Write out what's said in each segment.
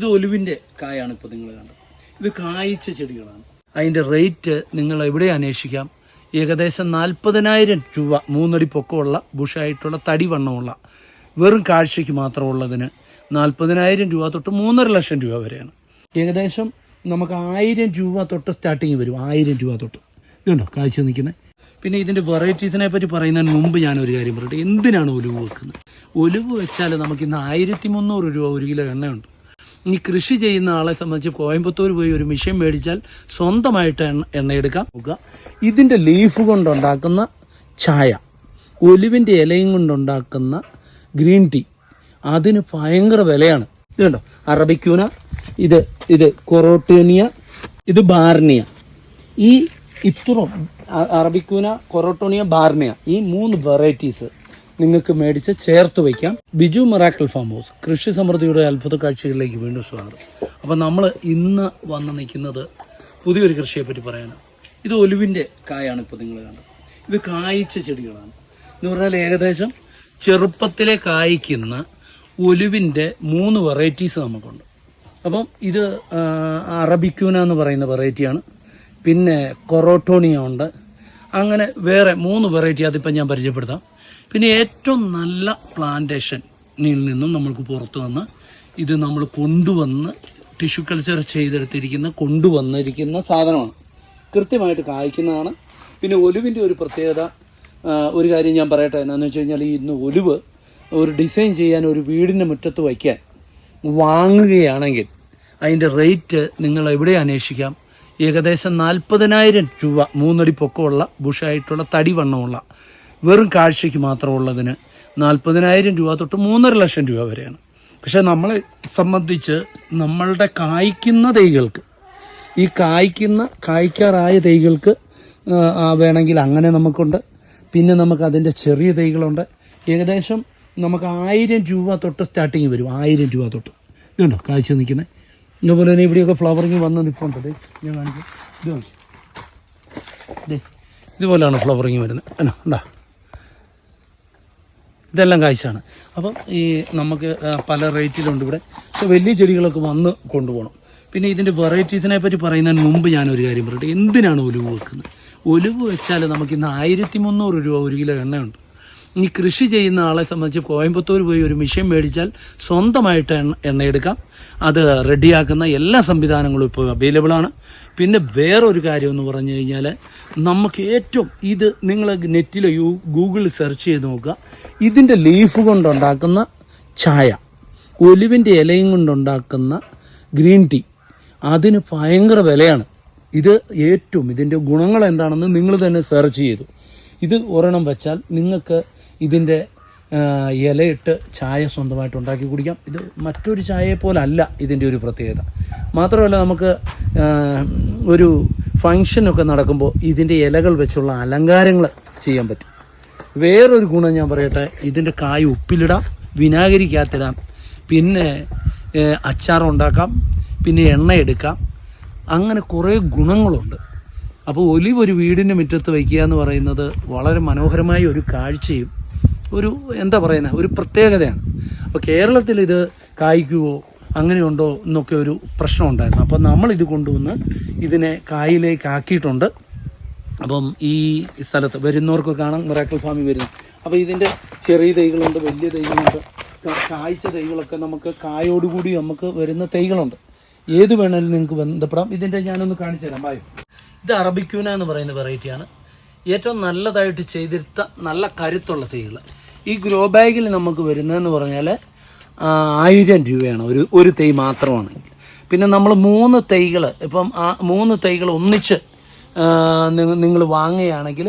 ഇത് ഒലുവിന്റെ കായാണ് ഇപ്പോൾ നിങ്ങൾ കണ്ടത്. ഇത് കായ്ച്ച ചെടികളാണ്. അതിന്റെ റേറ്റ് നിങ്ങൾ എവിടെ അന്വേഷിക്കാം. ഏകദേശം നാൽപ്പതിനായിരം രൂപ മൂന്നടി പൊക്കമുള്ള ബുഷായിട്ടുള്ള തടി വണ്ണമുള്ള വെറും കാഴ്ചയ്ക്ക് മാത്രമുള്ളതിന് നാൽപ്പതിനായിരം രൂപ തൊട്ട് മൂന്നര ലക്ഷം രൂപ വരെയാണ്. ഏകദേശം നമുക്ക് ആയിരം രൂപ തൊട്ട് സ്റ്റാർട്ടിങ് വരും. ആയിരം രൂപ തൊട്ട്. ഇതുണ്ടോ? കാഴ്ച നിൽക്കുന്നത് പിന്നെ ഇതിന്റെ വെറൈറ്റീസിനെ പറ്റി പറയുന്നതിന് മുമ്പ് ഞാൻ ഒരു കാര്യം പറയട്ടെ. എന്തിനാണ് ഒലിവ് വെക്കുന്നത്? ഒലിവ് വെച്ചാൽ നമുക്ക് ഇന്ന് ആയിരത്തി മുന്നൂറ് രൂപ ഒരു കിലോ എണ്ണയുണ്ട്. ഈ കൃഷി ചെയ്യുന്ന ആളെ സംബന്ധിച്ച് കോയമ്പത്തൂർ പോയി ഒരു മിഷൻ മേടിച്ചാൽ സ്വന്തമായിട്ട് എണ്ണ എണ്ണയെടുക്കാം നോക്കുക ഇതിന്റെ ലീഫ് കൊണ്ടുണ്ടാക്കുന്ന ചായ ഒലിവിന്റെ ഇലയും കൊണ്ടുണ്ടാക്കുന്ന ഗ്രീൻ ടീ അതിന് ഭയങ്കര വിലയാണ്. ഇത് കണ്ടോ? അറബിക്യൂന ഇത് ഇത് കൊറോട്ടോനിയ ഇത് ബാർണിയ. ഈ ഇത്രയും അറബിക്യൂന കൊറോട്ടോണിയ ബാർണിയ ഈ മൂന്ന് വെറൈറ്റീസ് നിങ്ങൾക്ക് മേടിച്ച് ചേർത്ത് വയ്ക്കാം. ബിജു മിറാക്കിൾ ഫാം ഹൗസ് കൃഷി സമൃദ്ധിയുടെ അത്ഭുത കാഴ്ചകളിലേക്ക് വീണ്ടും സ്വാഗതം. അപ്പം നമ്മൾ ഇന്ന് വന്ന് നിൽക്കുന്നത് പുതിയൊരു കൃഷിയെ പറ്റി പറയാനാണ്. ഇത് ഒലുവിന്റെ കായാണ് ഇപ്പോൾ നിങ്ങൾ കണ്ടത്. ഇത് കായ്ച്ച ചെടികളാണ്. എന്ന് പറഞ്ഞാൽ ഏകദേശം ചെറുപ്പത്തിലെ കായ്ക്കുന്ന ഒലുവിന്റെ മൂന്ന് വെറൈറ്റീസ് നമുക്കുണ്ട്. അപ്പം ഇത് അറബിക്യൂന എന്ന് പറയുന്ന വെറൈറ്റിയാണ് പിന്നെ കൊറോട്ടോണിയ ഉണ്ട്. അങ്ങനെ വേറെ മൂന്ന് വെറൈറ്റി അതിപ്പം ഞാൻ പരിചയപ്പെടുത്താം. പിന്നെ ഏറ്റവും നല്ല പ്ലാന്റേഷനിൽ നിന്നും നമ്മൾക്ക് പുറത്തു വന്ന് ഇത് നമ്മൾ കൊണ്ടുവന്ന് ടിഷ്യൂ കൾച്ചർ ചെയ്തെടുത്തിരിക്കുന്ന കൊണ്ടുവന്നിരിക്കുന്ന സാധനമാണ്. കൃത്യമായിട്ട് കായ്ക്കുന്നതാണ്. പിന്നെ ഒലുവിന്റെ ഒരു പ്രത്യേകത ഒരു കാര്യം ഞാൻ പറയട്ടെ. എന്താണെന്ന് വെച്ച് കഴിഞ്ഞാൽ ഈ ഇന്ന് ഒലിവ് ഒരു ഡിസൈൻ ചെയ്യാൻ ഒരു വീടിന്റെ മുറ്റത്ത് വയ്ക്കാൻ വാങ്ങുകയാണെങ്കിൽ അതിന്റെ റേറ്റ് നിങ്ങൾ എവിടെ അന്വേഷിക്കാം? ഏകദേശം നാൽപ്പതിനായിരം രൂപ മൂന്നടി പൊക്കമുള്ള ബുഷായിട്ടുള്ള തടി വണ്ണമുള്ള വെറും കാഴ്ചയ്ക്ക് മാത്രമുള്ളതിന് നാൽപ്പതിനായിരം രൂപ തൊട്ട് മൂന്നര ലക്ഷം രൂപ വരെയാണ്. പക്ഷേ നമ്മളെ സംബന്ധിച്ച് നമ്മളുടെ കായ്ക്കുന്ന തൈകൾക്ക് ഈ കായ്ക്കുന്ന കായ്ക്കാറായ തൈകൾക്ക് വേണമെങ്കിൽ അങ്ങനെ നമുക്കുണ്ട്. പിന്നെ നമുക്ക് അതിന്റെ ചെറിയ തൈകളുണ്ട്. ഏകദേശം നമുക്ക് ആയിരം രൂപ തൊട്ട് സ്റ്റാർട്ടിങ് വരും. ആയിരം രൂപ തൊട്ട്. ഇതുണ്ടോ കാഴ്ച നിൽക്കുന്നത് ഇതുപോലെ തന്നെ ഇവിടെയൊക്കെ ഫ്ലവറിങ് വന്ന് നിൽപ്പുണ്ട് ഞാൻ കാണിക്കാം. ഇത് ഇതുപോലെയാണ് ഫ്ലവറിങ് വരുന്നത്. അല്ല എന്താ ഇതെല്ലാം കാഴ്ചയാണ്. അപ്പം ഈ നമുക്ക് പല റേറ്റിലുണ്ട് ഇവിടെ. അപ്പോൾ വലിയ ചെടികളൊക്കെ വന്ന് കൊണ്ടുപോകണം. പിന്നെ ഇതിന്റെ വെറൈറ്റീസിനെ പറ്റി പറയുന്നതിന് മുമ്പ് ഞാനൊരു കാര്യം പറയട്ടെ. എന്തിനാണ് ഒലിവ് വെക്കുന്നത്? ഒലിവ് വെച്ചാൽ നമുക്ക് ഇന്ന് ആയിരത്തി മുന്നൂറ് രൂപ ഒരു കിലോ എണ്ണയുണ്ട്. ഈ കൃഷി ചെയ്യുന്ന ആളെ സംബന്ധിച്ച് കോയമ്പത്തൂർ പോയി ഒരു മിഷ്യൻ മേടിച്ചാൽ സ്വന്തമായിട്ട് എണ്ണ എണ്ണയെടുക്കാം. അത് റെഡിയാക്കുന്ന എല്ലാ സംവിധാനങ്ങളും ഇപ്പോൾ അവൈലബിൾ ആണ്. പിന്നെ വേറൊരു കാര്യം എന്ന് പറഞ്ഞു കഴിഞ്ഞാൽ നമുക്ക് ഏറ്റവും ഇത് നിങ്ങൾ നെറ്റിൽ യൂ ഗൂഗിളിൽ സെർച്ച് ചെയ്ത് നോക്കുക. ഇതിന്റെ ലീഫ് കൊണ്ടുണ്ടാക്കുന്ന ചായ ഒലിവിന്റെ ഇലയും കൊണ്ടുണ്ടാക്കുന്ന ഗ്രീൻ ടീ അതിന് ഭയങ്കര വിലയാണ്. ഇത് ഏറ്റവും ഇതിന്റെ ഗുണങ്ങൾ എന്താണെന്ന് നിങ്ങൾ തന്നെ സെർച്ച് ചെയ്തു. ഇത് ഒരെണ്ണം വെച്ചാൽ നിങ്ങൾക്ക് ഇതിന്റെ ഇലയിട്ട് ചായ സ്വന്തമായിട്ട് ഉണ്ടാക്കി കുടിക്കാം. ഇത് മറ്റൊരു ചായയെ പോലെ അല്ല ഇതിന്റെ ഒരു പ്രത്യേകത. മാത്രമല്ല നമുക്ക് ഒരു ഫങ്ഷനൊക്കെ നടക്കുമ്പോൾ ഇതിന്റെ ഇലകൾ വെച്ചുള്ള അലങ്കാരങ്ങൾ ചെയ്യാൻ പറ്റും. വേറൊരു ഗുണം ഞാൻ പറയട്ടെ ഇതിന്റെ കായ് ഉപ്പിലിടാം വിനാഗിരിക്കകത്തിടാം പിന്നെ അച്ചാർ ഉണ്ടാക്കാം പിന്നെ എണ്ണ എടുക്കാം. അങ്ങനെ കുറേ ഗുണങ്ങളുണ്ട്. അപ്പോൾ ഒലിവ് ഒരു വീടിന്റെ മുറ്റത്ത് വയ്ക്കുക എന്ന് പറയുന്നത് വളരെ മനോഹരമായ ഒരു കാഴ്ചയും ഒരു എന്താ പറയുന്നത് ഒരു പ്രത്യേകതയാണ്. അപ്പോൾ കേരളത്തിൽ ഇത് കായ്ക്കുവോ അങ്ങനെയുണ്ടോ എന്നൊക്കെ ഒരു പ്രശ്നം ഉണ്ടായിരുന്നു. അപ്പോൾ നമ്മൾ ഇത് കൊണ്ടുവന്ന് ഇതിനെ കായിലേക്ക് ആക്കിയിട്ടുണ്ട്. അപ്പം ഈ സ്ഥലത്ത് വരുന്നവർക്ക് കാണാം മിറാക്കിൾ ഫാമിൽ വരുന്നു. അപ്പോൾ ഇതിന്റെ ചെറിയ തൈകളുണ്ട് വലിയ തൈകളുണ്ട് കായ്ച്ച തൈകളൊക്കെ നമുക്ക് കായോടുകൂടി നമുക്ക് വരുന്ന തൈകളുണ്ട്. ഏത് വേണമെങ്കിലും നിങ്ങൾക്ക് ബന്ധപ്പെടാം. ഇതിന്റെ ഞാനൊന്ന് കാണിച്ചു തരാം. ബായോ ഇത് അറബിക്യൂന എന്ന് പറയുന്ന വെറൈറ്റിയാണ് ഏറ്റവും നല്ലതായിട്ട് ചെയ്തിരുത്ത നല്ല കരുത്തുള്ള തൈകൾ ഈ ഗ്രോ ബാഗിൽ നമുക്ക് വരുന്നതെന്ന് പറഞ്ഞാൽ ആയിരം രൂപയാണ്. ഒരു ഒരു തൈ മാത്രമാണെങ്കിൽ. പിന്നെ നമ്മൾ മൂന്ന് തൈകൾ ഇപ്പം ആ മൂന്ന് തൈകൾ ഒന്നിച്ച് നിങ്ങൾ വാങ്ങുകയാണെങ്കിൽ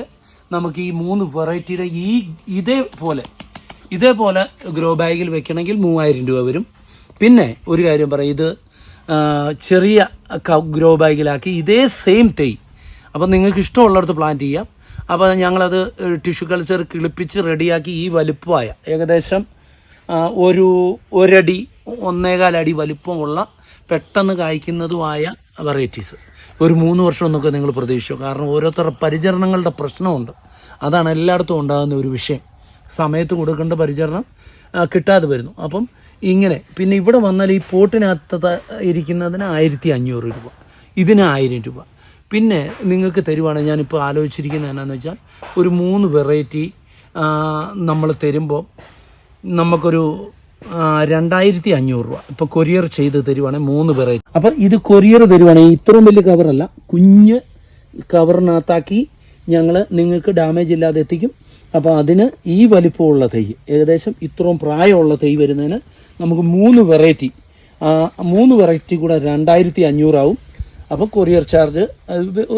നമുക്ക് ഈ മൂന്ന് വെറൈറ്റിയുടെ ഈ ഇതേപോലെ ഇതേപോലെ ഗ്രോ ബാഗിൽ വെക്കണമെങ്കിൽ മൂവായിരം രൂപ വരും. പിന്നെ ഒരു കാര്യം പറയാം ഇത് ചെറിയ ഗ്രോ ബാഗിലാക്കി ഇതേ സെയിം തൈ. അപ്പം നിങ്ങൾക്ക് ഇഷ്ടമുള്ളിടത്ത് പ്ലാന്റ് ചെയ്യാം. അപ്പോൾ ഞങ്ങളത് ടിഷ്യൂ കൾച്ചർ കിളിപ്പിച്ച് റെഡിയാക്കി ഈ വലുപ്പമായ ഏകദേശം ഒരു ഒരടി ഒന്നേകാൽ അടി വലുപ്പമുള്ള പെട്ടെന്ന് കായ്ക്കുന്നതുമായ വെറൈറ്റീസ്. ഒരു മൂന്ന് വർഷം എന്നൊക്കെ നിങ്ങൾ പ്രതീക്ഷിച്ചു. കാരണം ഓരോരുത്തരുടെ പരിചരണങ്ങളുടെ പ്രശ്നമുണ്ട്. അതാണ് എല്ലായിടത്തും ഉണ്ടാകുന്ന ഒരു വിഷയം. സമയത്ത് കൊടുക്കേണ്ട പരിചരണം കിട്ടാതെ വരുന്നു. അപ്പം ഇങ്ങനെ പിന്നെ ഇവിടെ വന്നാൽ ഈ പോട്ടിനകത്ത് ഇരിക്കുന്നതിന് ആയിരത്തി അഞ്ഞൂറ് രൂപ. ഇതിന് ആയിരം രൂപ. പിന്നെ നിങ്ങൾക്ക് തരുവാണെങ്കിൽ ഞാനിപ്പോൾ ആലോചിച്ചിരിക്കുന്നത് എന്നാന്ന് വെച്ചാൽ ഒരു മൂന്ന് വെറൈറ്റി നമ്മൾ തരുമ്പോൾ നമുക്കൊരു രണ്ടായിരത്തി അഞ്ഞൂറ് രൂപ. ഇപ്പോൾ കൊറിയർ ചെയ്ത് തരുവാണെങ്കിൽ മൂന്ന് വെറൈറ്റി അപ്പോൾ ഇത് കൊറിയർ തരുവാണെങ്കിൽ ഇത്രയും വലിയ കവറല്ല കുഞ്ഞ് കവറിനകത്താക്കി ഞങ്ങൾ നിങ്ങൾക്ക് ഡാമേജ് ഇല്ലാതെ എത്തിക്കും. അപ്പോൾ അതിന് ഈ വലിപ്പമുള്ള തൈ ഏകദേശം ഇത്രയും പ്രായമുള്ള തൈ വരുന്നതിന് നമുക്ക് മൂന്ന് വെറൈറ്റി മൂന്ന് വെറൈറ്റി കൂടെ രണ്ടായിരത്തി അഞ്ഞൂറാവും അപ്പോൾ കൊറിയർ ചാർജ്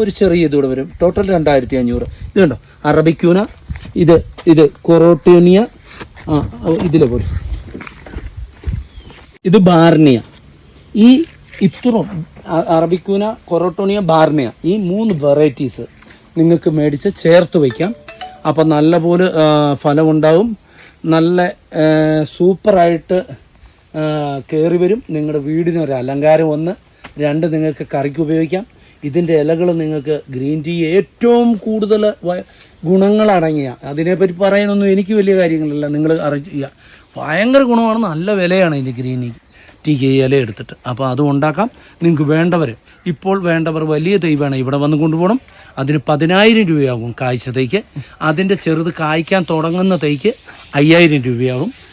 ഒരു ചെറിയ ഇതൂടെ വരും. ടോട്ടൽ രണ്ടായിരത്തി അഞ്ഞൂറ് ഇത് അറബിക്യൂന ഇത് ഇത് കൊറോട്ടോണിയ ആ ഇതിലെ പോലും. ഇത് ബാർണിയ. ഈ ഇത്രയും അറബിക്കൂന കൊറോട്ടോണിയ ബാർണിയ ഈ മൂന്ന് വെറൈറ്റീസ് നിങ്ങൾക്ക് മേടിച്ച് ചേർത്ത് വയ്ക്കാം. അപ്പം നല്ലപോലെ പോലെ ഫലമുണ്ടാവും. നല്ല സൂപ്പറായിട്ട് കയറി വരും. നിങ്ങളുടെ വീടിന് ഒരു അലങ്കാരം ഒന്ന്. രണ്ട് നിങ്ങൾക്ക് കറിക്ക് ഉപയോഗിക്കാം. ഇതിന്റെ ഇലകൾ നിങ്ങൾക്ക് ഗ്രീൻ ടീ ഏറ്റവും കൂടുതൽ ഗുണങ്ങളടങ്ങിയ അതിനെപ്പറ്റി പറയാനൊന്നും എനിക്ക് വലിയ കാര്യങ്ങളില്ല നിങ്ങൾ അറിയില്ല ഭയങ്കര ഗുണമാണ് നല്ല വിലയാണ് ഇതിന്റെ ഗ്രീൻ ടീക്ക് ഇല എടുത്തിട്ട്. അപ്പോൾ അത് ഉണ്ടാക്കാം. നിങ്ങൾക്ക് വേണ്ടവർ ഇപ്പോൾ വേണ്ടവർ വലിയ തൈവാണ് ഇവിടെ വന്ന് കൊണ്ടുപോകണം. അതിന് പതിനായിരം രൂപയാകും കായ്ച്ച തൈക്ക്. അതിന്റെ ചെറുത് കായ്ക്കാൻ തുടങ്ങുന്ന തൈക്ക് അയ്യായിരം രൂപയാകും.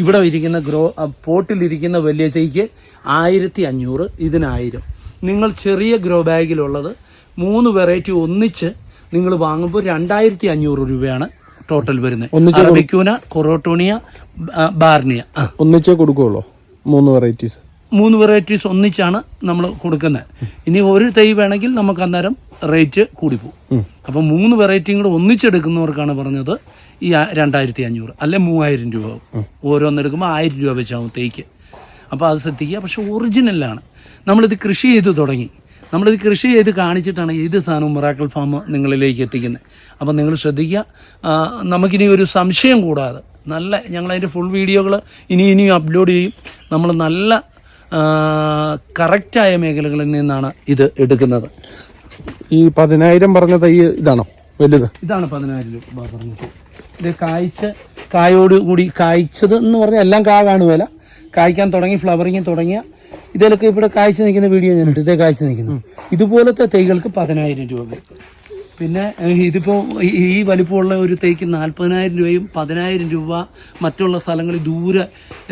ഇവിടെ ഇരിക്കുന്ന ഗ്രോ പോട്ടിലിരിക്കുന്ന വലിയ തൈക്ക് ആയിരത്തി അഞ്ഞൂറ് ഇതിനായിരം. നിങ്ങൾ ചെറിയ ഗ്രോ ബാഗിലുള്ളത് മൂന്ന് വെറൈറ്റി ഒന്നിച്ച് നിങ്ങൾ വാങ്ങുമ്പോൾ രണ്ടായിരത്തി അഞ്ഞൂറ് രൂപയാണ് ടോട്ടൽ വരുന്നത്. അറബിക്കൂന കൊറോട്ടോണിയ ബാർണിയ. ഒന്നിച്ച് ഒന്നിച്ചേ കൊടുക്കുള്ളൂ. മൂന്ന് വെറൈറ്റീസ്. മൂന്ന് വെറൈറ്റീസ് ഒന്നിച്ചാണ് നമ്മൾ കൊടുക്കുന്നത്. ഇനി ഒരു തൈ വേണമെങ്കിൽ നമുക്ക് അന്നേരം റേറ്റ് കൂടിപ്പോകും അപ്പം മൂന്ന് വെറൈറ്റിയും കൂടെ ഒന്നിച്ചെടുക്കുന്നവർക്കാണ് പറഞ്ഞത്. ഈ രണ്ടായിരത്തി അഞ്ഞൂറ് അല്ലെ മൂവായിരം രൂപ ആവും. ഓരോന്നെടുക്കുമ്പോൾ ആയിരം രൂപ വെച്ചാവും തേക്ക്. അപ്പോൾ അത് ശ്രദ്ധിക്കുക. പക്ഷെ ഒറിജിനലാണ് നമ്മളിത് കൃഷി ചെയ്ത് തുടങ്ങി. നമ്മളിത് കൃഷി ചെയ്ത് കാണിച്ചിട്ടാണ് ഏത് സാധനവും മിറാക്കൽ ഫാം നിങ്ങളിലേക്ക് എത്തിക്കുന്നത്. അപ്പം നിങ്ങൾ ശ്രദ്ധിക്കുക. നമുക്കിനി ഒരു സംശയം കൂടാതെ നല്ല ഞങ്ങളതിന്റെ ഫുൾ വീഡിയോകൾ ഇനി ഇനിയും അപ്ലോഡ് ചെയ്യും. നമ്മൾ നല്ല കറക്റ്റായ മേഖലകളിൽ നിന്നാണ് ഇത് എടുക്കുന്നത്. ഈ പതിനായിരം പറഞ്ഞ തൈ ഇതാണോ? വലുത്? ഇതാണ് പതിനായിരം രൂപ പറഞ്ഞത്. ഇത് കായ്ച്ച കായോട് കൂടി കായ്ച്ചത് എന്ന് പറഞ്ഞാൽ എല്ലാം കാ കാണുമല്ല കായ്ക്കാൻ തുടങ്ങി ഫ്ലവറിങ് തുടങ്ങിയ ഇതിലൊക്കെ ഇവിടെ കായ്ച്ച് നിൽക്കുന്ന വീഡിയോ ഞാൻ ഇട്ടു ഇതേ കായ്ച്ച് നിൽക്കുന്നു. ഇതുപോലത്തെ തൈകൾക്ക് പതിനായിരം രൂപ. പിന്നെ ഇതിപ്പോൾ ഇതിപ്പോ ഈ- ഈ വലിപ്പമുള്ള ഒരു തൈക്ക് നാൽപ്പതിനായിരം രൂപയും പതിനായിരം രൂപ മറ്റുള്ള സ്ഥലങ്ങളിൽ ദൂര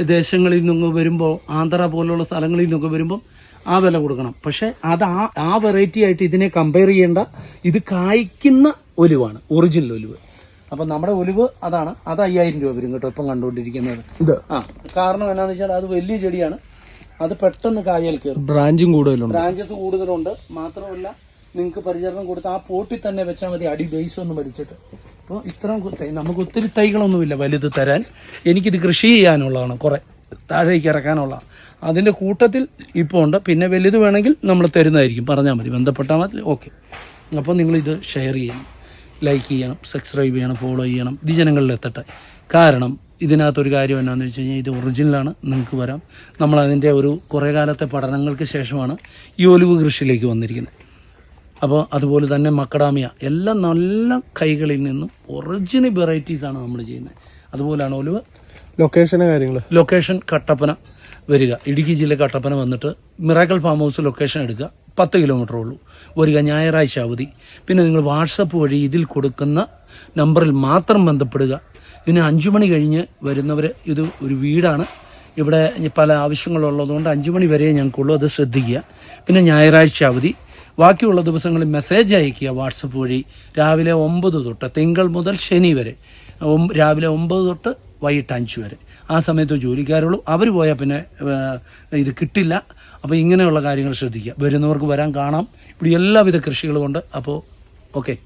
ദേശങ്ങളിൽ നിന്നൊക്കെ വരുമ്പോൾ ആന്ധ്ര പോലുള്ള സ്ഥലങ്ങളിൽ നിന്നൊക്കെ വരുമ്പോൾ ആ വില കൊടുക്കണം. പക്ഷേ അത് ആ ആ വെറൈറ്റി ആയിട്ട് ഇതിനെ കമ്പയർ ചെയ്യേണ്ട ഇത് കായ്ക്കുന്ന ഒലിവാണ് ഒറിജിനൽ ഒലിവ്. അപ്പം നമ്മുടെ ഒലിവ് അതാണ്. അത് അയ്യായിരം രൂപ വരും കേട്ടോ ഇപ്പം കണ്ടുകൊണ്ടിരിക്കുന്നത്. ആ കാരണം എന്നാന്ന് വെച്ചാൽ അത് വലിയ ചെടിയാണ്. അത് പെട്ടെന്ന് കായൽ കയറും. ബ്രാഞ്ചും കൂടുതലുണ്ട്. ബ്രാഞ്ചസ് കൂടുതലുണ്ട്. മാത്രമല്ല നിങ്ങൾക്ക് പരിചരണം കൊടുത്ത് ആ പോട്ടിൽ തന്നെ വെച്ചാൽ മതി അടി ബേസ് ഒന്ന് വലിച്ചിട്ട് അപ്പോൾ ഇത്രയും നമുക്ക് ഒത്തിരി തൈകളൊന്നുമില്ല വലുത് തരാൻ. എനിക്കിത് കൃഷി ചെയ്യാനുള്ളതാണ് കുറേ. താഴേക്ക് ഇറക്കാനുള്ള. അതിന്റെ കൂട്ടത്തിൽ ഇപ്പോൾ ഉണ്ട്. പിന്നെ വലുത് വേണമെങ്കിൽ നമ്മൾ തരുന്നതായിരിക്കും. പറഞ്ഞാൽ മതി. ബന്ധപ്പെട്ടാൽ മതി. ഓക്കെ. അപ്പോൾ നിങ്ങളിത് ഷെയർ ചെയ്യണം. ലൈക്ക് ചെയ്യണം സബ്സ്ക്രൈബ് ചെയ്യണം ഫോളോ ചെയ്യണം. ഇത് ജനങ്ങളിൽ എത്തട്ടെ. കാരണം ഇതിനകത്തൊരു കാര്യം എന്നാന്ന് വെച്ച് കഴിഞ്ഞാൽ ഇത് ഒറിജിനലാണ് നിങ്ങൾക്ക് വരാം. നമ്മൾ അതിന്റെ ഒരു കുറേ കാലത്തെ പഠനങ്ങൾക്ക് ശേഷമാണ് ഈ ഒലിവ് കൃഷിയിലേക്ക് വന്നിരിക്കുന്നത്. അപ്പോൾ അതുപോലെ തന്നെ മക്കടാമിയ എല്ലാം നല്ല കൈകളിൽ നിന്നും ഒറിജിനൽ വെറൈറ്റീസാണ് നമ്മൾ ചെയ്യുന്നത്. അതുപോലെയാണ് ഒലിവ്. ലൊക്കേഷൻ കാര്യങ്ങൾ ലൊക്കേഷൻ കട്ടപ്പന വരിക. ഇടുക്കി ജില്ല കട്ടപ്പന വന്നിട്ട് മിറാക്കൽ ഫാം ഹൗസ് ലൊക്കേഷൻ എടുക്കുക. പത്ത് കിലോമീറ്റർ ഉള്ളൂ വരിക ഞായറാഴ്ച അവധി. പിന്നെ നിങ്ങൾ വാട്സപ്പ് വഴി ഇതിൽ കൊടുക്കുന്ന നമ്പറിൽ മാത്രം ബന്ധപ്പെടുക. പിന്നെ അഞ്ചു മണി കഴിഞ്ഞ് വരുന്നവർ ഇത് ഒരു വീടാണ്. ഇവിടെ പല ആവശ്യങ്ങളുള്ളതുകൊണ്ട് അഞ്ചു മണി വരെ ഞങ്ങൾക്കുള്ളൂ അത് ശ്രദ്ധിക്കുക. പിന്നെ ഞായറാഴ്ച അവധി. ബാക്കിയുള്ള ദിവസങ്ങളിൽ മെസ്സേജ് അയക്കുക വാട്സപ്പ് വഴി. രാവിലെ ഒമ്പത് തൊട്ട് തിങ്കൾ മുതൽ ശനി വരെ. രാവിലെ ഒമ്പത് തൊട്ട് വൈകിട്ട് അഞ്ച് വരെ. ആ സമയത്ത് ജോലിക്കാരുള്ളൂ. അവർ പോയാൽ പിന്നെ ഇത് കിട്ടില്ല. അപ്പോൾ ഇങ്ങനെയുള്ള കാര്യങ്ങൾ ശ്രദ്ധിക്കുക. വരുന്നവർക്ക് വരാൻ കാണാം. ഇവിടെ എല്ലാവിധ കൃഷികളുമുണ്ട് അപ്പോൾ ഓക്കെ